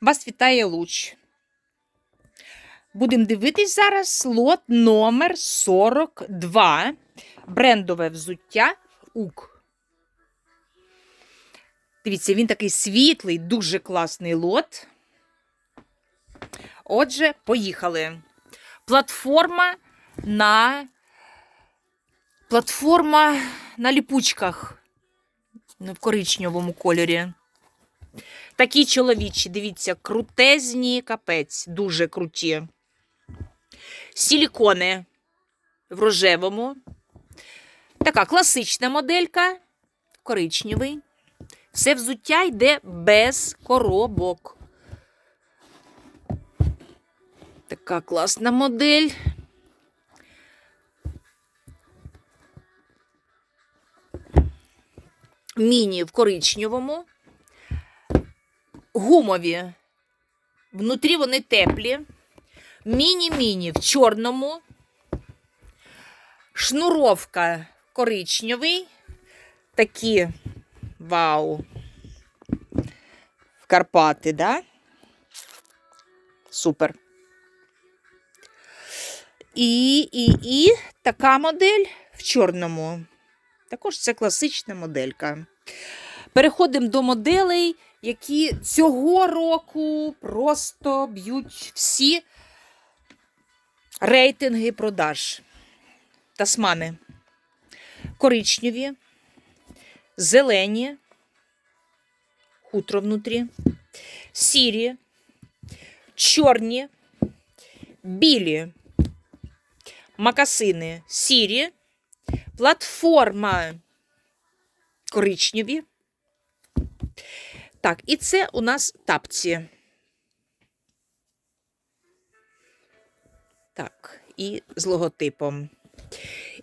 Вас вітає луч. Будемо дивитись зараз лот номер 42. Брендове взуття УК. Дивіться, він такий світлий, дуже класний лот. Отже, поїхали. Платформа на платформа на ліпучках в коричневому кольорі. Такі чоловічі, дивіться, крутезні капець, дуже круті. Силікони в рожевому. Така класична моделька, коричневий. Все взуття йде без коробок. Така класна модель. Міні в коричневому. Гумові. Внутрі вони теплі. Міні-міні в чорному. Шнуровка коричневий. Такі вау. В Карпати, да? Супер. І, і, і така модель в чорному. Також це класична моделька. Переходимо до моделей, які цього року просто б'ють всі рейтинги продаж. Тасмани. Коричневі, зелені, хутро внутрі, сірі, чорні, білі, макасини сірі, платформа коричневі. Так, і це у нас тапці. Так, і з логотипом.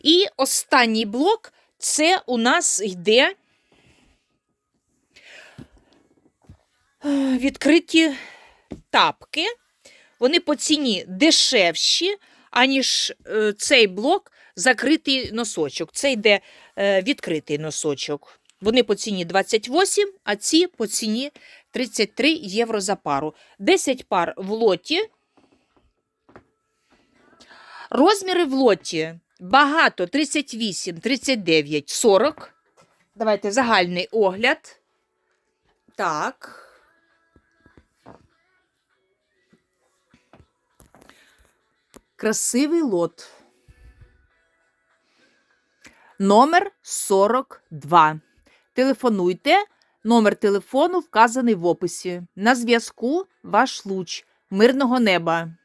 І останній блок це у нас йде е, відкриті тапки. Вони по ціні дешевші, аніж е, цей блок закритий носочок. Це йде е, відкритий носочок. Вони по ціні 28, а ці по ціні 33 євро за пару. 10 пар в лоті. Розміри в лоті багато 38, 39, 40. Давайте загальний огляд. Так. Красивий лот. Номер 42. Телефонуйте. Номер телефону вказаний в описі. На зв'язку ваш луч. Мирного неба.